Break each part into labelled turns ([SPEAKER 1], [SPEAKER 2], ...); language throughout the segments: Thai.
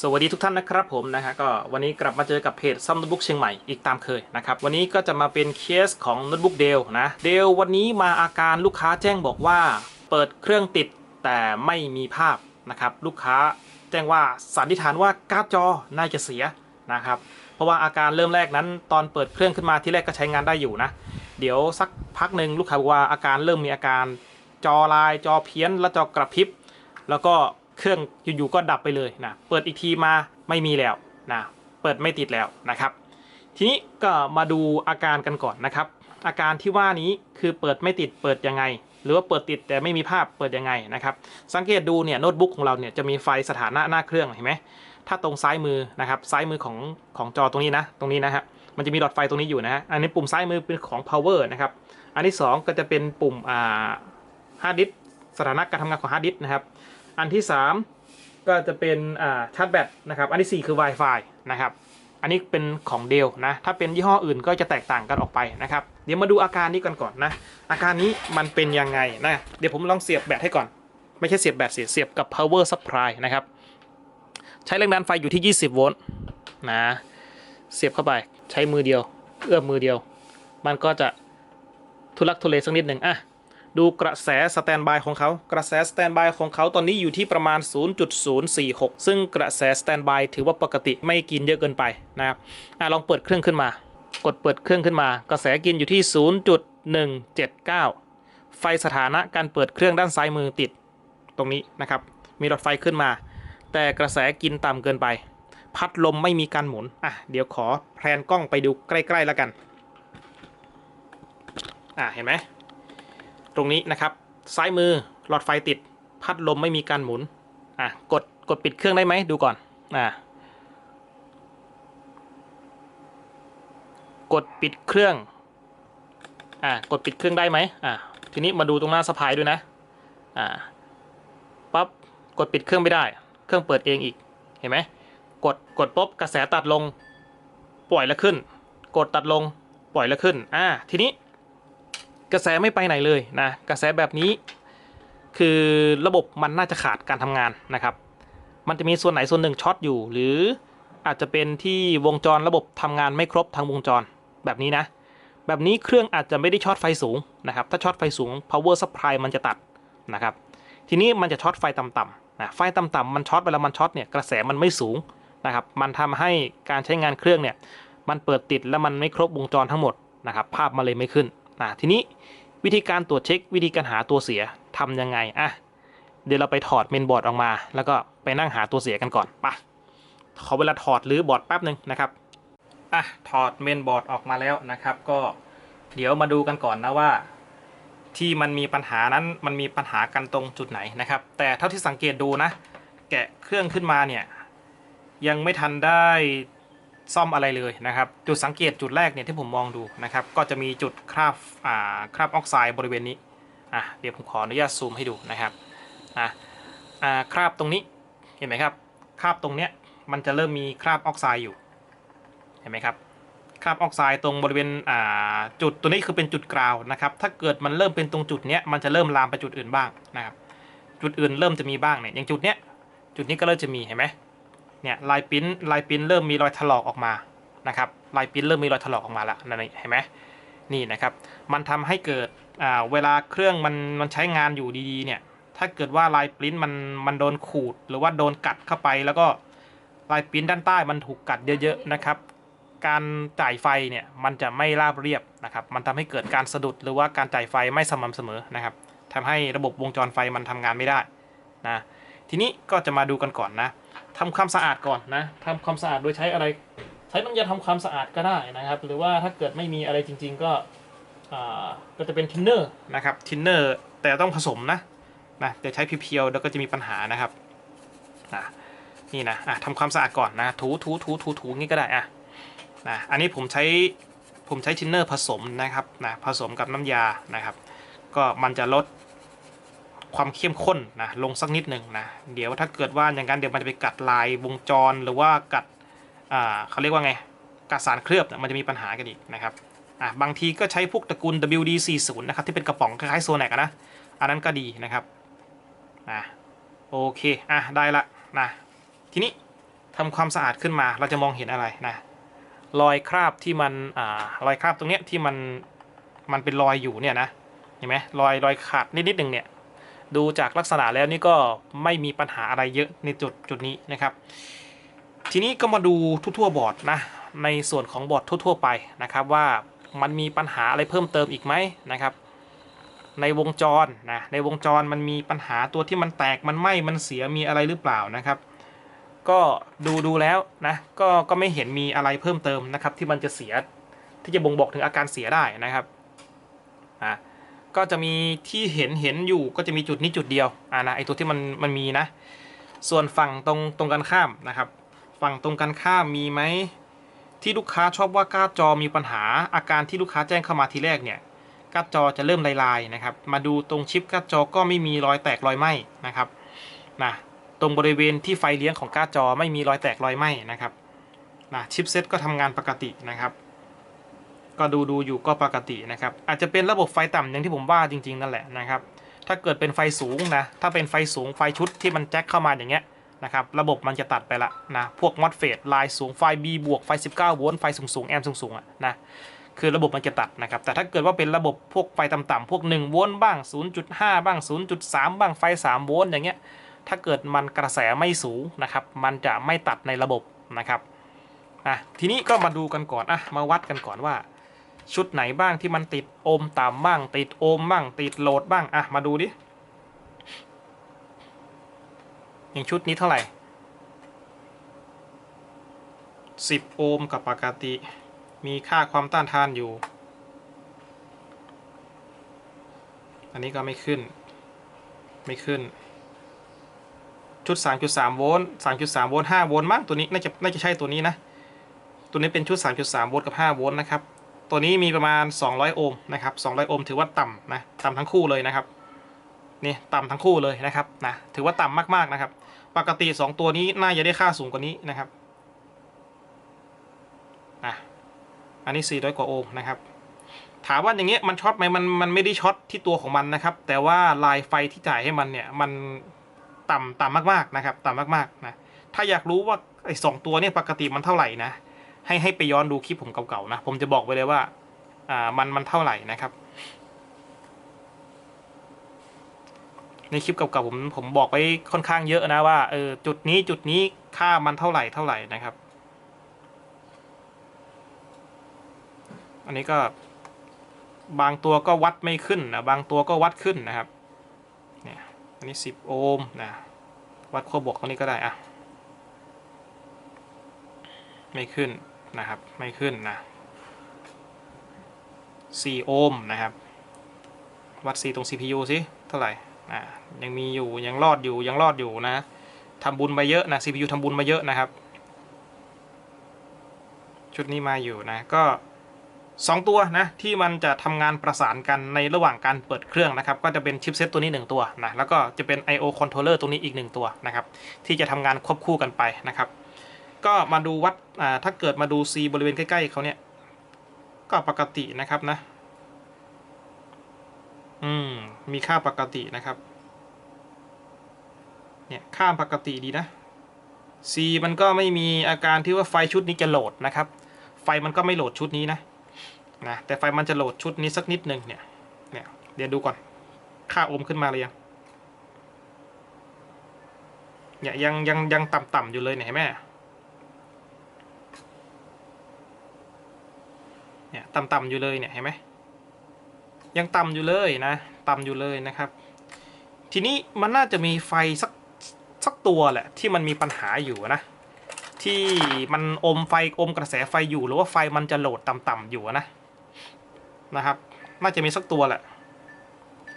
[SPEAKER 1] สวัสดีทุกท่านนะครับผมนะฮะก็วันนี้กลับมาเจอกับเพจซัมโน้ตบุ๊กเชียงใหม่อีกตามเคยนะครับวันนี้ก็จะมาเป็นเคสของโน้ตบุ๊กเดลนะเดลวันนี้มาอาการลูกค้าแจ้งบอกว่าเปิดเครื่องติดแต่ไม่มีภาพนะครับลูกค้าแจ้งว่าสันนิษฐานว่าการ์ดจอน่าจะเสียนะครับเพราะว่าอาการเริ่มแรกนั้นตอนเปิดเครื่องขึ้นมาที่แรกก็ใช้งานได้อยู่นะเดี๋ยวสักพักหนึ่งลูกค้าบอกว่าอาการเริ่มมีอาการจอลายจอเพี้ยนและจอกระพริบแล้วก็ เครื่องอยู่ๆก็ดับไปเลยนะเปิดอีกทีมาไม่มีแล้วนะเปิดไม่ติดแล้วนะครับ ทีนี้ก็มาดูอาการกันก่อนนะครับ อาการที่ว่านี้คือเปิดไม่ติดเปิดยังไง หรือว่าเปิดติดแต่ไม่มีภาพเปิดยังไงนะครับ สังเกตดูเนี่ยโน้ตบุ๊กของเราเนี่ยจะมีไฟสถานะหน้าเครื่องเห็นไหมถ้าตรงซ้ายมือนะครับซ้ายมือของของจอตรงนี้นะ ตรงนี้นะฮะมันจะมีหลอดไฟตรงนี้อยู่นะฮะอันนี้ปุ่มซ้ายมือเป็นของ power นะครับอันที่สองก็จะเป็นปุ่มอ่าฮาร์ดดิสสถานะการทำงานของฮาร์ดดิสนะครับ อันที่ 3 ก็จะเป็นชาร์จแบตนะครับ อันที่ 4 คือ Wi-Fi นะครับ อันนี้เป็นของเดลนะ ถ้าเป็นยี่ห้ออื่นก็จะแตกต่างกันออกไปนะครับ เดี๋ยวมาดูอาการนี้กันก่อนนะ อาการนี้มันเป็นยังไงนะ เดี๋ยวผมลองเสียบแบตให้ก่อน ไม่ใช่เสียบแบตเสียเสียบกับ power supply นะครับ ใช้แรงดันไฟอยู่ที่ 20 โวลต์นะ เสียบเข้าไป ใช้มือเดียว เอื้อมมือเดียว มันก็จะทุลักทุเลสักนิดหนึ่งอะ ดูกระแสสแตนบายของเขา กระแสสแตนบายของเขาตอนนี้อยู่ที่ประมาณ 0.046 ซึ่งกระแสสแตนบายถือว่าปกติไม่กินเยอะเกินไปนะครับอลองเปิดเครื่องขึ้นมา กดเปิดเครื่องขึ้นมา กระแสกินอยู่ที่ 0.179 ไฟสถานะการเปิดเครื่องด้านซ้ายมือติดตรงนี้นะครับ มีหลอดไฟขึ้นมา แต่กระแสกินต่ำเกินไป พัดลมไม่มีการหมุน อะ เดี๋ยวขอแพลนกล้องไปดูใกล้ ๆ แล้วกัน อะ เห็นไหม ตรงนี้นะครับ ซ้ายมือหลอดไฟติด พัดลมไม่มีการหมุน อะ กด กดปิดเครื่องได้ไหม ดูก่อน อะ กดปิดเครื่อง อะ กดปิดเครื่องได้ไหมอะ ทีนี้มาดูตรงหน้าสะพายด้วยนะ อ่าปั๊บ กดปิดเครื่องไม่ได้ เครื่องเปิดเองอีก เห็นไหม กด กดปุ๊บ กระแสตัดลง ปล่อยแล้วขึ้น กดตัดลง ปล่อยแล้วขึ้น อ่าทีนี้ กระแสไม่ไปไหนเลยนะกระแสแบบนี้ คือระบบมันน่าจะขาดการทำงานนะครับ มันจะมีส่วนไหนส่วนหนึ่งช็อตอยู่ หรืออาจจะเป็นที่วงจรระบบทำงานไม่ครบทางวงจรแบบนี้นะ แบบนี้เครื่องอาจจะไม่ได้ช็อตไฟสูงนะครับ ถ้าช็อตไฟสูง power supply มันจะตัดนะครับ ทีนี้มันจะช็อตไฟต่ำๆนะไฟต่ำๆมันช็อตเวลามันช็อตเนี่ยกระแสมันไม่สูงนะครับ มันทำให้การใช้งานเครื่องเนี่ยมันเปิดติดแล้วมันไม่ครบวงจรทั้งหมดนะครับ ภาพมันเลยไม่ขึ้น นะทีนี้วิธีการตรวจเช็ควิธีการหาตัวเสียทำยังไงอะเดี๋ยวเราไปถอดเมนบอร์ดออกมา แล้วก็ไปนั่งหาตัวเสียกันก่อนไปะขอเวลาถอดหรือบอร์ดแป๊บหนึ่งนะครับอะถอดเมนบอร์ดออกมาแล้วนะครับ ก็เดี๋ยวมาดูกันก่อนนะว่า ที่มันมีปัญหานั้นมันมีปัญหากันตรงจุดไหนนะครับ แต่เท่าที่สังเกตดูนะ แกะเครื่องขึ้นมาเนี่ยยังไม่ทันได้ ซ่อมอะไรเลยนะครับ จุดสังเกตจุดแรกเนี่ยที่ผมมองดูนะครับ ก็จะมีจุดคราบอ่าคราบออกไซด์บริเวณนี้อะเดี๋ยวผมขออนุญาตซูมให้ดูนะครับอะอ่าคราบตรงนี้เห็นไหมครับคราบตรงเนี้ยมันจะเริ่มมีคราบออกไซด์อยู่เห็นไหมครับคราบออกไซด์ตรงบริเวณอ่าจุดตัวนี้คือเป็นจุดกราวนะครับ ถ้าเกิดมันเริ่มเป็นตรงจุดเนี้ยมันจะเริ่มลามไปจุดอื่นบ้างนะครับ จุดอื่นเริ่มจะมีบ้างเนี่ยอย่างจุดเนี้ยจุดนี้ก็เริ่มจะมีเห็นไหม เนี่ยลายปิ้นลายปิ้นเริ่มมีรอยถลอกออกมานะครับลายปิ้นเริ่มมีรอยถลอกออกมาแล้วนั่นเห็นไหมนี่นะครับ มันทำให้เกิดเวลาเครื่องมันมันใช้งานอยู่ดีๆเนี่ยถ้าเกิดว่าลายปริ้นมันมันโดนขูดหรือว่าโดนกัดเข้าไป แล้วก็ลายปริ้นด้านใต้มันถูกกัดเยอะๆนะครับ การจ่ายไฟเนี่ยมันจะไม่ราบเรียบนะครับ มันทำให้เกิดการสะดุดหรือว่าการจ่ายไฟไม่สม่ำเสมอนะครับทำให้ระบบวงจรไฟมันทำงานไม่ได้นะทีนี้ก็จะมาดูกันก่อนนะ ทำความสะอาดก่อนนะทำความสะอาดโดยใช้อะไร ใช้น้ำยาทำความสะอาดก็ได้นะครับ หรือว่าถ้าเกิดไม่มีอะไรจริง ๆ ก็ก็จะเป็นทินเนอร์นะครับทินเนอร์แต่ต้องผสมนะนะจะใช้เพียวๆแล้วก็จะมีปัญหานะครับนี่นะะทำความสะอาดก่อนนะถูถูถูถูถูงี้ก็ได้อะนะอันนี้ผมใช้ผมใช้ทินเนอร์ผสมนะครับนะผสมกับน้ำยานะครับ ก็มันจะลด ความเข้มข้นนะลงสักนิดหนึ่งนะเดี๋ยวถ้าเกิดว่าอย่างนั้นเดี๋ยวมันจะไปกัดลายวงจรหรือว่ากัดเขาเรียกว่าไงกัดสารเคลือบมันจะมีปัญหากันอีกนะครับอะบางทีก็ใช้พวกตระกูล WD40 นะครับที่เป็นกระป๋องคล้ายๆโซแนกนะอันนั้นก็ดีนะครับอะโอเคอะได้ละนะทีนี้ทำความสะอาดขึ้นมาเราจะมองเห็นอะไรนะรอยคราบที่มันอ่ารอยคราบตรงเนี้ยที่มันมันเป็นรอยอยู่เนี่ยนะเห็นไหมรอยรอยขาดนิดนิดหนึ่งเนี่ย ดูจากลักษณะแล้วนี่ก็ไม่มีปัญหาอะไรเยอะในจุดจุดนี้นะครับ ทีนี้ก็มาดูทั่วๆบอร์ดนะในส่วนของบอร์ดทั่ว ๆ ไปนะครับ ว่ามันมีปัญหาอะไรเพิ่มเติมอีกไหมนะครับ ในวงจรนะในวงจรมันมีปัญหาตัวที่มันแตกมันไหม้มันเสียมีอะไรหรือเปล่านะครับ ก็ดูดูแล้วนะก็ก็ไม่เห็นมีอะไรเพิ่มเติมนะครับ ที่มันจะเสียที่จะบ่งบอกถึงอาการเสียได้นะครับอะ ก็จะมีที่เห็นเห็นอยู่ก็จะมีจุดนี้จุดเดียวอ่านะไอตัวที่มันมันมีนะ ส่วนฝั่งตรงตรงกันข้ามนะครับ ฝั่งตรงกันข้ามมีไหมที่ลูกค้าชอบว่าการ์ดจอมีปัญหาอาการที่ลูกค้าแจ้งเข้ามาทีแรกเนี่ยการ์ดจอจะเริ่มลายๆนะครับ มาดูตรงชิปการ์ดจอก็ไม่มีรอยแตกรอยไหมนะครับนะตรงบริเวณที่ไฟเลี้ยงของการ์ดจอไม่มีรอยแตกรอยไหมนะครับนะชิปเซ็ตก็ทำงานปกตินะครับ ก็ดูดูอยู่ก็ปกตินะครับ อาจจะเป็นระบบไฟต่ำอย่างที่ผมว่าจริง ๆ นั่นแหละนะครับ ถ้าเกิดเป็นไฟสูงนะ ถ้าเป็นไฟสูงไฟชุดที่มันแจ็คเข้ามาอย่างเงี้ยนะครับ ระบบมันจะตัดไปละนะ พวกมอสเฟตลายสูงไฟ B บวกไฟ 19 โวลต์ไฟสูงๆแอมป์สูงๆอะนะ คือระบบมันจะตัดนะครับ แต่ถ้าเกิดว่าเป็นระบบพวกไฟต่ำๆพวก 1 โวลต์บ้าง 0.5 บ้าง 0.3 บ้างไฟ 3 โวลต์อย่างเงี้ย ถ้าเกิดมันกระแสไม่สูงนะครับ มันจะไม่ตัดในระบบนะครับอะทีนี้ก็มาดูกันก่อนอะมาวัดกันก่อนว่า ชุดไหนบ้างที่มันติดโอห์มต่ำบ้าง ติดโอห์มบ้าง ติดโหลดบ้าง อะ มาดูดิ อย่างชุดนี้เท่าไหร่ 10 โอห์มกับปกติ มีค่าความต้านทานอยู่ อันนี้ก็ไม่ขึ้น ไม่ขึ้น ชุด 3.3 โวลต์3.3 โวลต์5โวลต์มั้งตัวนี้ น่าจะ น่าจะใช่ตัวนี้นะ ตัวนี้เป็นชุด 3.3 โวลต์กับ 5 โวลต์นะครับ ตัวนี้มีประมาณ 200 โอห์มนะครับ 200 โอห์มถือว่าต่ำนะต่ำทั้งคู่เลยนะครับนี่ต่ำทั้งคู่เลยนะครับนะถือว่าต่ำมากๆนะครับ ปกติ 2 ตัวนี้น่าจะได้ค่าสูงกว่านี้นะครับอะอันนี้ 400 กว่าโอห์มนะครับถามว่าอย่างเงี้ยมันช็อตไหมมันมันไม่ได้ช็อตที่ตัวของมันนะครับ แต่ว่าลายไฟที่จ่ายให้มันเนี่ยมันต่ำต่ำมากๆนะครับ ต่ำมากๆนะถ้าอยากรู้ว่าไอ้สองตัวเนี่ยปกติมันเท่าไหร่นะ ให้ให้ไปย้อนดูคลิปผมเก่าๆนะผมจะบอกไว้เลยว่าอ่ามันมันเท่าไหร่นะครับ ในคลิปเก่าๆผมผมบอกไว้ค่อนข้างเยอะนะว่าเออจุดนี้จุดนี้ค่ามันเท่าไหร่เท่าไหร่นะครับ อันนี้ก็บางตัวก็วัดไม่ขึ้นนะบางตัวก็วัดขึ้นนะครับเนี่ยอันนี้ 10 โอห์มนะวัดขั้วบวกตรงนี้ก็ได้อะไม่ขึ้น นะครับ ไม่ขึ้นนะ4โอห์มนะครับ วัด C ตรง CPU สิเท่าไหร่อ่ายังมีอยู่ยังรอดอยู่ยังรอดอยู่นะทำบุญมาเยอะนะ CPU ทำบุญมาเยอะนะครับ ชุดนี้มาอยู่นะก็ 2 ตัวนะที่มันจะทำงานประสานกันในระหว่างการเปิดเครื่องนะครับ ก็จะเป็นชิปเซตตัวนี้ 1 ตัวนะแล้วก็จะเป็น I/O controller ตรงนี้อีก 1 ตัวนะครับ ที่จะทำงานควบคู่กันไปนะครับ ก็มาดูวัดอ่าถ้าเกิดมาดู C บริเวณใกล้ๆเขาเนี่ยก็ปกตินะครับนะ อืม มีค่าปกตินะครับ เนี่ย ค่าปกติดีนะ C มันก็ไม่มีอาการที่ว่าไฟชุดนี้จะโหลดนะครับ ไฟมันก็ไม่โหลดชุดนี้นะ นะ แต่ไฟมันจะโหลดชุดนี้สักนิดหนึ่งเนี่ย เนี่ย เดี๋ยวดูก่อน ค่าโอห์มขึ้นมาเลยยัง เนี่ยยังยังยังต่ำๆอยู่เลยเนี่ยเห็นไหม เนี่ยต่ำๆอยู่เลยเนี่ยเห็นไหมยังต่ำอยู่เลยนะต่ำอยู่เลยนะครับ ทีนี้มันน่าจะมีไฟสักสักตัวแหละที่มันมีปัญหาอยู่นะ ที่มันอมไฟอมกระแสไฟอยู่หรือว่าไฟมันจะโหลดต่ำๆอยู่นะนะครับ น่าจะมีสักตัวแหละ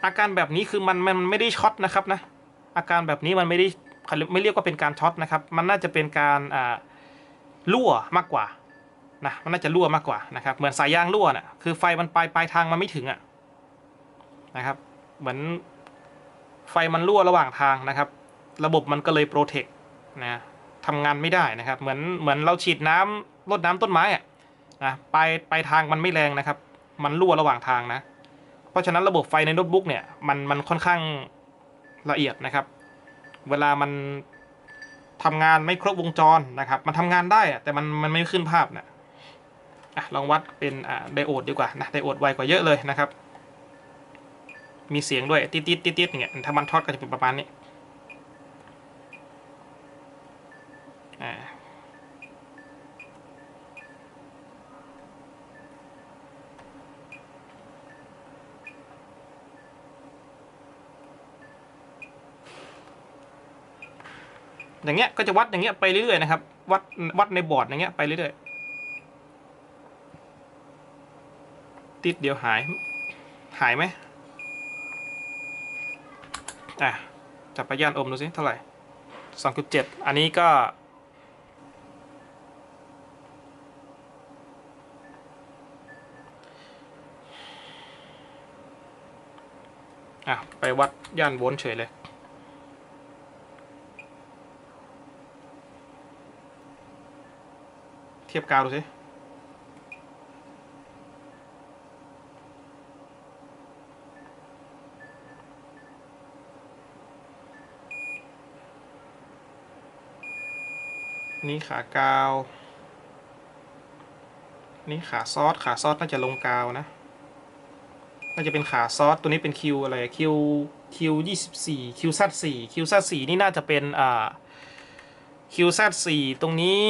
[SPEAKER 1] อาการแบบนี้คือมันมันไม่ได้ช็อตนะครับนะอาการแบบนี้มันไม่ได้ไม่เรียกว่าเป็นการช็อตนะครับ มันน่าจะเป็นการอ่ารั่วมากกว่า นะมันน่าจะรั่วมากกว่านะครับ เหมือนสายยางรั่วน่ะคือไฟมันปลายปลายทางมันไม่ถึงอะ่ะนะครับ เหมือนไฟมันรั่วระหว่างทางนะครับ ระบบมันก็เลยโปรเทคนะทำงานไม่ได้นะครับ เหมือนเหมือนเราฉีดน้ำรดน้ำต้นไม้อะนะปลายปลายทางมันไม่แรงนะครับ มันรั่วระหว่างทางนะ เพราะฉะนั้นระบบไฟในโน้ตบุ๊กเนี่ยมันมันค่อนข้างละเอียดนะครับ เวลามันทำงานไม่ครบวงจรนะครับ มันทำงานได้อะแต่มันมันไม่ขึ้นภาพนะ อะลองวัดเป็นอ่าไดโอดดีกว่านะไดโอดไวกว่าเยอะเลยนะครับ มีเสียงด้วยติ๊ดติ๊ดติดติดอย่างเงี้ยถ้ามันทอดก็จะเป็นประมาณนี้อ่าอย่างเงี้ยก็จะวัดอย่างเงี้ยไปเรื่อยๆนะครับ วัดวัดในบอร์ดอย่างเงี้ยไปเรื่อยๆ ติดเดียวหาย หายไหมอะจับไปย่านอมดูสิเท่าไหร่สองจุดเจ็ดอันนี้ก็อะไปวัดย่านโวลต์เฉยเลยเทียบกาวดูสิ นี่ขากาว นี่ขาซอส ขาซอสน่าจะลงกาวนะ น่าจะเป็นขาซอส ตัวนี้เป็นคิวอะไร คิว คิวยี่สิบสี่ คิวซัดสี่ คิวซัดสี่นี่น่าจะเป็น อ่า คิวซัดสี่ตรงนี้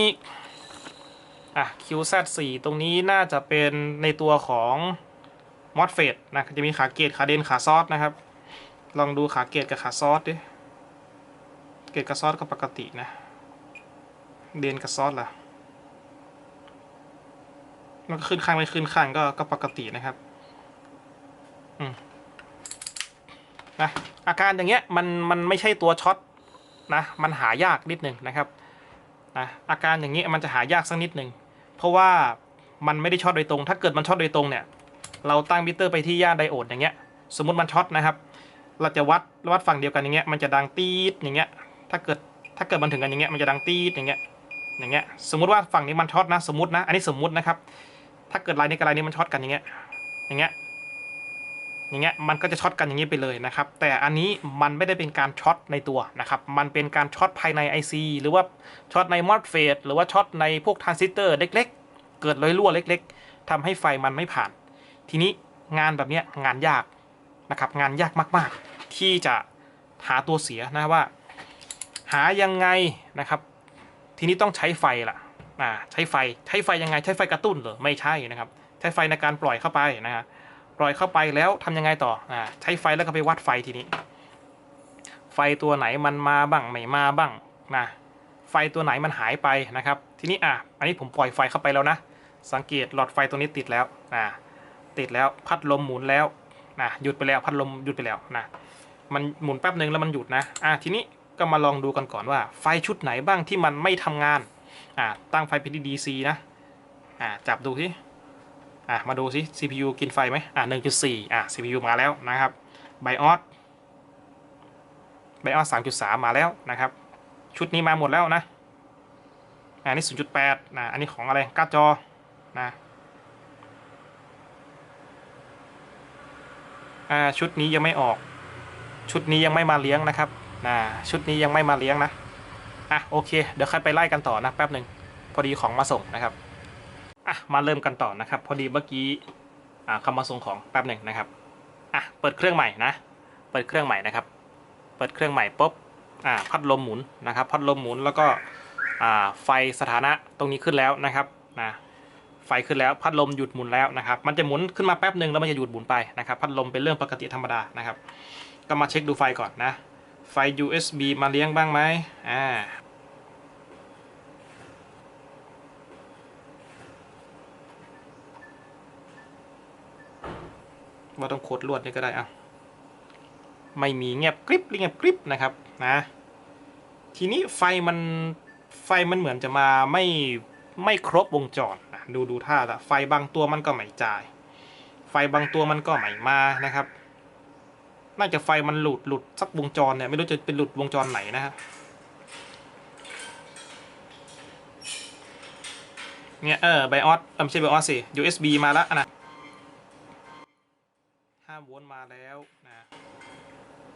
[SPEAKER 1] อะ คิวซัดสี่ตรงนี้น่าจะเป็นในตัวของมอสเฟตนะ จะมีขาเกตขาเดน ขาซอสนะครับ ลองดูขาเกตกับขาซอสดิ เกตกับซอสก็ปกตินะ เดนกับซอสล่ะ มันก็ขึ้นข้างไม่ขึ้นข้างก็ก็ปกตินะครับ อืมนะอาการอย่างเงี้ยมันมันไม่ใช่ตัวช็อตนะมันหายากนิดหนึ่งนะครับนะอาการอย่างเงี้ยมันจะหายากสักนิดหนึ่งเพราะว่ามันไม่ได้ช็อตโดยตรง ถ้าเกิดมันช็อตโดยตรงเนี่ย เราตั้งมิเตอร์ไปที่ย่านไดโอดอย่างเงี้ย สมมติมันช็อตนะครับ เราจะวัดวัดฝั่งเดียวกันอย่างเงี้ยมันจะดังตีดอย่างเงี้ยถ้าเกิดถ้าเกิดมันถึงกันอย่างเงี้ยมันจะดังตีดอย่างเงี้ย อย่างเงี้ยสมมติว่าฝั่งนี้มันช็อตนะสมมตินะ อันนี้สมมตินะครับ ถ้าเกิดลายนี้กับลายนี้มันช็อตกันอย่างเงี้ยอย่างเงี้ยอย่างเงี้ยมันก็จะช็อตกันอย่างนี้ไปเลยนะครับ แต่อันนี้มันไม่ได้เป็นการช็อตในตัวนะครับ มันเป็นการช็อตภายใน IC หรือว่าช็อตในมอสเฟตหรือว่าช็อตในพวกทรานซิสเตอร์เล็ก ๆ เกิดรอยรั่วเล็ก ๆทำให้ไฟมันไม่ผ่าน ทีนี้งานแบบเนี้ยงานยากนะครับ งานยากมากๆ ที่จะหาตัวเสียนะว่า หายังไงนะครับ ทีนี้ต้องใช้ไฟล่ะอ่าใช้ไฟใช้ไฟยังไงใช้ไฟกระตุ้นเหรอไม่ใช่นะครับ ใช้ไฟในการปล่อยเข้าไปนะฮะปล่อยเข้าไปแล้วทำยังไงต่ออ่าใช้ไฟแล้วก็ไปวัดไฟทีนี้ ไฟตัวไหนมันมาบ้างไม่มาบ้างนะไฟตัวไหนมันหายไปนะครับ ทีนี้อะอันนี้ผมปล่อยไฟเข้าไปแล้วนะ สังเกตหลอดไฟตัวนี้ติดแล้วนะติดแล้วพัดลมหมุนแล้วนะหยุดไปแล้วพัดลมหยุดไปแล้วนะมันหมุนแป๊บหนึ่งแล้วมันหยุดนะอะทีนี้ ก็มาลองดูกันก่อนว่าไฟชุดไหนบ้างที่มันไม่ทำงาน อ่า ตั้งไฟเป็นที่ DC นะ อ่า จับดูสิ อะมาดูสิ CPU กินไฟไหมอะ1.4 อะ CPU มาแล้วนะครับ BIOS BIOS 3.3 มาแล้วนะครับ ชุดนี้มาหมดแล้วนะ อันนี้ 0.8 นะ อันนี้ของอะไรการ์ดจอ นะอ่าชุดนี้ยังไม่ออก ชุดนี้ยังไม่มาเลี้ยงนะครับ นะชุดนี้ยังไม่มาเลี้ยงนะอะโอเค เดี๋ยวค่อยไปไล่กันต่อนะแป๊บหนึ่งพอดีของมาส่งนะครับอะมาเริ่มกันต่อนะครับ พอดีเมื่อกี้อ่าคำมาส่งของแป๊บหนึ่งนะครับอะเปิดเครื่องใหม่นะ เปิดเครื่องใหม่นะครับ เปิดเครื่องใหม่ปุ๊บอ่าพัดลมหมุนนะครับ พัดลมหมุนแล้วก็อ่าไฟสถานะตรงนี้ขึ้นแล้วนะครับนะไฟขึ้นแล้วพัดลมหยุดหมุนแล้วนะครับ มันจะหมุนขึ้นมาแป๊บหนึ่งแล้วมันจะหยุดหมุนไปนะครับ พัดลมเป็นเรื่องปกติธรรมดานะครับ ก็มาเช็คดูไฟก่อนนะ ไฟ USB มาเลี้ยงบ้างไหมอ่าว่าต้องโคดลวดนี่ก็ได้อะไม่มีเงียบกริบเงียบกริบนะครับนะทีนี้ไฟมันไฟมันเหมือนจะมาไม่ไม่ครบวงจรนะดูดูท่าละไฟบางตัวมันก็ไม่จ่าย ไฟบางตัวมันก็ไม่มานะครับ น่าจะไฟมันหลุดหลุดสักวงจรเนี่ย ไม่รู้จะเป็นหลุดวงจรไหนนะฮะเนี่ยเออไบออสไม่ใช่ไบออสสิ USB มาแล้วนะ5โวลต์มาแล้วนะ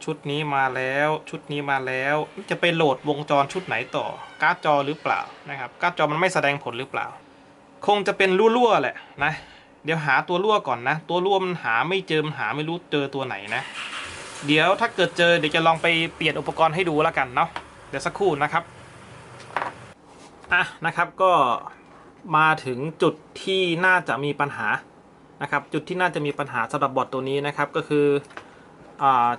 [SPEAKER 1] ชุดนี้มาแล้วชุดนี้มาแล้วจะไปโหลดวงจรชุดไหนต่อการ์ดจอหรือเปล่านะครับการ์ดจอมันไม่แสดงผลหรือเปล่า คงจะเป็นรั่วๆแหละนะเดี๋ยวหาตัวรั่วก่อนนะ ตัวรั่วมันหาไม่เจอมันหาไม่รู้เจอตัวไหนนะ เดี๋ยวถ้าเกิดเจอเดี๋ยวจะลองไปเปลี่ยนอุปกรณ์ให้ดูแล้วกันเนาะเดี๋ยวสักครู่นะครับอะนะครับก็มาถึงจุดที่น่าจะมีปัญหานะครับ จุดที่น่าจะมีปัญหาสำหรับบอร์ดตัวนี้นะครับก็คือ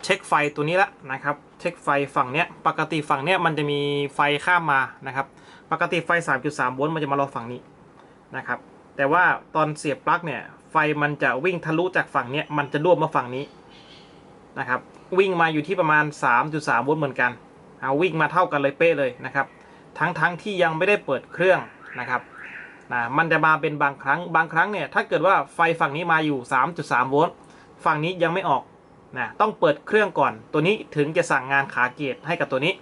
[SPEAKER 1] เช็คไฟตัวนี้ละนะครับเช็คไฟฝั่งเนี้ยปกติฝั่งเนี้ยมันจะมีไฟข้ามมานะครับปกติไฟ 3.3 โวลต์มันจะมารอฝั่งนี้นะครับแต่ว่าตอนเสียบปลั๊กเนี่ยไฟมันจะวิ่งทะลุจากฝั่งเนี้ยมันจะรวบมาฝั่งนี้ นะครับ วิ่งมาอยู่ที่ประมาณ 3.3 โวลต์เหมือนกันเอาวิ่งมาเท่ากันเลยเป๊ะเลยนะครับ ทั้งทั้งที่ยังไม่ได้เปิดเครื่องนะครับนะมันจะมาเป็นบางครั้งบางครั้งเนี่ยถ้าเกิดว่าไฟฝั่งนี้มาอยู่ 3.3 โวลต์ฝั่งนี้ยังไม่ออกนะต้องเปิดเครื่องก่อน ตัวนี้ถึงจะสั่งงานขาเกตให้กับตัวนี้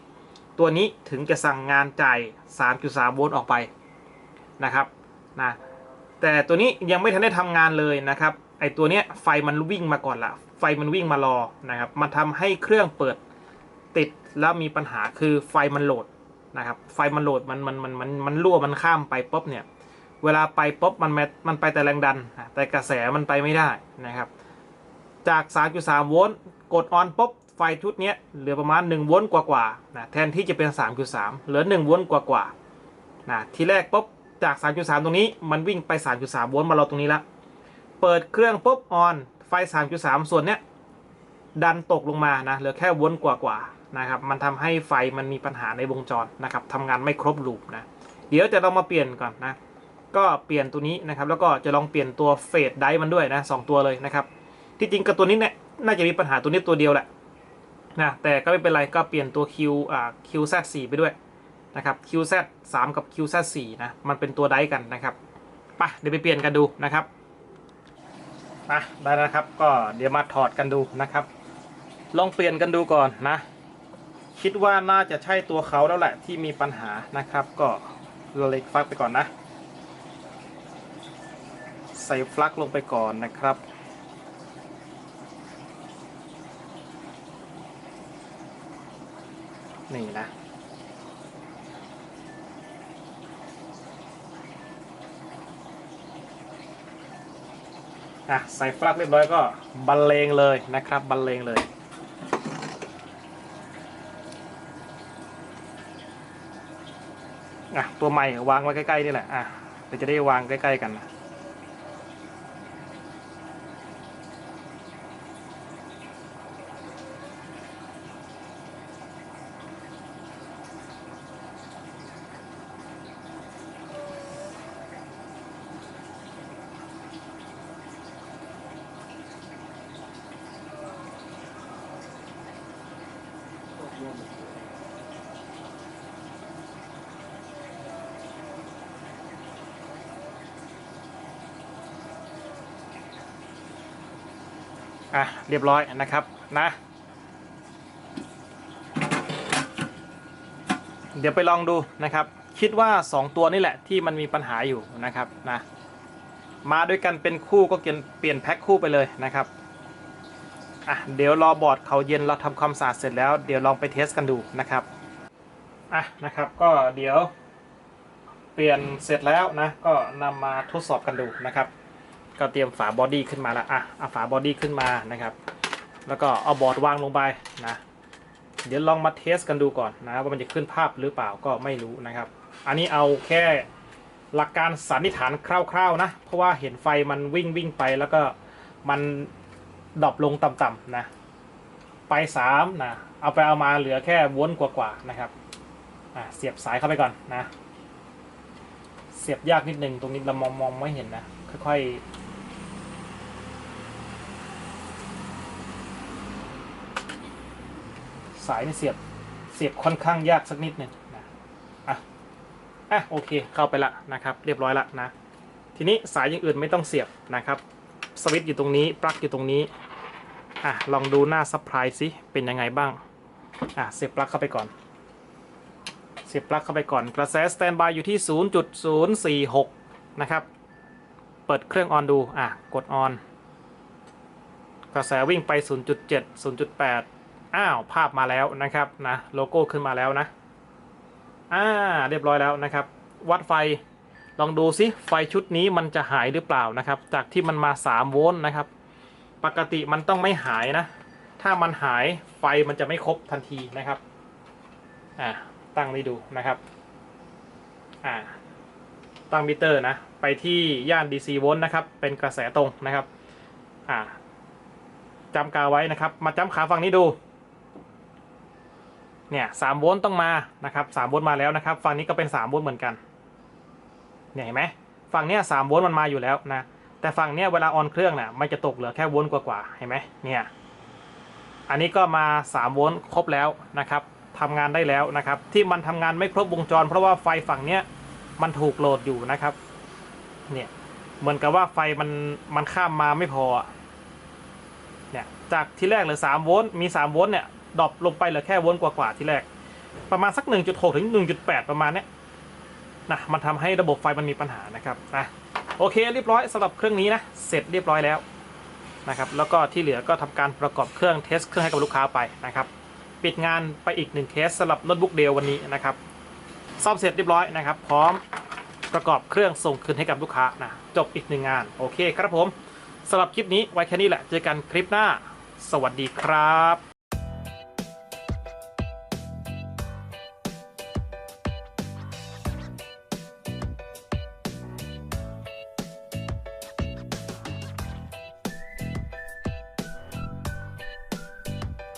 [SPEAKER 1] ตัวนี้ถึงจะสั่งงานจ่าย 3.3 โวลต์ออกไปนะครับนะแต่ตัวนี้ยังไม่ทันได้ทำงานเลยนะครับไอตัวเนี้ยไฟมันวิ่งมาก่อนละไฟ ไฟมันวิ่งมารอนะครับ มันทำให้เครื่องเปิดติดแล้วมีปัญหาคือไฟมันโหลดนะครับ ไฟมันโหลดมันมันมันมันมันรั่วมันข้ามไปปุ๊บเนี่ย เวลาไปปุ๊บมันแมมันไปแต่แรงดัน แต่กระแสมันไปไม่ได้นะครับ จาก 3.3 โวลต์กดออนปุ๊บไฟชุดเนี้ยเหลือประมาณ 1 โวลต์กว่าๆนะแทนที่จะเป็น 3.3 เหลือ 1 โวลต์กว่าๆนะทีแรกปุ๊บจาก 3.3 ตรงนี้มันวิ่งไป 3.3 โวลต์มาราตรงนี้ละ เปิดเครื่องปุ๊บออน ฟ 3.3 ส่วนเนี้ยดันตกลงมานะเหลือแค่โวลต์กว่าๆนะครับมันทำให้ไฟมันมีปัญหาในวงจรนะครับทำงานไม่ครบลูปนะเดี๋ยวจะลองมาเปลี่ยนก่อนนะก็เปลี่ยนตัวนี้นะครับแล้วก็จะลองเปลี่ยนตัวเฟดไดมันด้วยนะสองตัวเลยนะครับที่จริงกับตัวนี้เนี่ยน่าจะมีปัญหาตัวนี้ตัวเดียวแหละนะแต่ก็ไม่เป็นไรก็เปลี่ยนตัว Q อ่า QZ4 ไปด้วยนะครับ QZ3 กับ QZ4 นะมันเป็นตัวไดกันนะครับไปเดี๋ยวไปเปลี่ยนกันดูนะครับ อะได้นะครับ ก็เดี๋ยวมาถอดกันดูนะครับ ลองเปลี่ยนกันดูก่อนนะ คิดว่าน่าจะใช่ตัวเขาแล้วแหละที่มีปัญหานะครับ ก็เล็กฟักไปก่อนนะ ใส่ฟลักลงไปก่อนนะครับนี่นะ อะใส่ฟลักเรียบร้อยก็บรรเลงเลยนะครับบรรเลงเลยอะตัวใหม่วางไว้ใกล้ๆนี่แหละอะเราจะได้วางใกล้ ๆ กันนะ อะเรียบร้อยนะครับนะเดี๋ยวไปลองดูนะครับ คิดว่า 2 ตัวนี่แหละที่มันมีปัญหาอยู่นะครับนะมาด้วยกันเป็นคู่ก็เปลี่ยนเปลี่ยนแพ็คคู่ไปเลยนะครับอะเดี๋ยวรอบอร์ดเขาเย็นเราทำความสะอาดเสร็จแล้วเดี๋ยวลองไปเทสกันดูนะครับอะนะครับก็เดี๋ยวเปลี่ยนเสร็จแล้วนะก็นำมาทดสอบกันดูนะครับ ก็เตรียมฝาบอดี้ขึ้นมาแล้วอะเอาฝาบอดี้ขึ้นมานะครับ แล้วก็เอาบอร์ดวางลงไปนะ เดี๋ยวลองมาเทสกันดูก่อนนะว่ามันจะขึ้นภาพหรือเปล่าก็ไม่รู้นะครับ อันนี้เอาแค่หลักการสันนิษฐานคร่าวๆนะ เพราะว่าเห็นไฟมันวิ่งวิ่งไปแล้วก็มันดรอปลงต่ำๆนะ ไปสามนะ เอาไปเอามาเหลือแค่วนกว่าๆนะครับ อะเสียบสายเข้าไปก่อนนะ เสียบยากนิดนึงตรงนี้เรามองมองไม่เห็นนะ ค่อยๆ สายนี่เสียบเสียบค่อนข้างยากสักนิดหนึ่งนะอะอะโอเคเข้าไปละนะครับ เรียบร้อยละนะ ทีนี้สายอย่างอื่นไม่ต้องเสียบนะครับสวิตช์อยู่ตรงนี้ปลั๊กอยู่ตรงนี้อะลองดูหน้าซัพพลายสิเป็นยังไงบ้างอะเสียบปลั๊กเข้าไปก่อน เสียบปลั๊กเข้าไปก่อน กระแสสแตนบายอยู่ที่ 0.046 นะครับ เปิดเครื่องออนดูอะกดออนกระแสวิ่งไป 0.7 0.8 อ้าวภาพมาแล้วนะครับนะโลโก้ขึ้นมาแล้วนะอ่าเรียบร้อยแล้วนะครับ วัดไฟลองดูซิไฟชุดนี้มันจะหายหรือเปล่านะครับ จากที่มันมา 3 โวลต์นะครับ ปกติมันต้องไม่หายนะ ถ้ามันหายไฟมันจะไม่ครบทันทีนะครับอ่าตั้งให้ดูนะครับอ่าตั้งมิเตอร์นะ ไปที่ย่าน DC โวลต์นะครับ เป็นกระแสตรงนะครับอ่าจำกาไว้นะครับ มาจำขาฝั่งนี้ดู เนี่ยสามโวลต์ต้องมานะครับสามโวลต์มาแล้วนะครับ ฝั่งนี้ก็เป็นสามโวลต์เหมือนกันเนี่ยเห็นไหมฝั่งเนี้ยสามโวลต์มันมาอยู่แล้วนะแต่ฝั่งเนี้ยเวลาออนเครื่องน่ะมันจะตกเหลือแค่โวลต์กว่าๆเห็นไหมเนี่ยอันนี้ก็มา3โวลต์ครบแล้วนะครับทำงานได้แล้วนะครับ ที่มันทำงานไม่ครบวงจร เพราะว่าไฟฝั่งเนี้ยมันถูกโหลดอยู่นะครับเนี่ยเหมือนกับว่าไฟมันมันข้ามมาไม่พอเนี่ยจากที่แรกเหลือ3โวลต์มี3โวลต์เนี่ย ดรอปลงไปเหลือแค่วลต์กว่าๆที่แรก ประมาณสัก 1.6 ถึง 1.8 ประมาณเนี้ยนะมันทำให้ระบบไฟมันมีปัญหานะครับนะโอเคเรียบร้อยสำหรับเครื่องนี้นะเสร็จเรียบร้อยแล้วนะครับแล้วก็ที่เหลือก็ทำการประกอบเครื่องเทสเครื่องให้กับลูกค้าไปนะครับปิดงานไปอีกหนึ่งเคสสำหรับโน้ตบุ๊กเดลวันนี้นะครับซ่อมเสร็จเรียบร้อยนะครับ พร้อมประกอบเครื่องส่งคืนให้กับลูกค้านะจบอีกหนึ่งงานโอเคครับผมสำหรับคลิปนี้ไว้แค่นี้แหละเจอกันคลิปหน้า สวัสดีครับ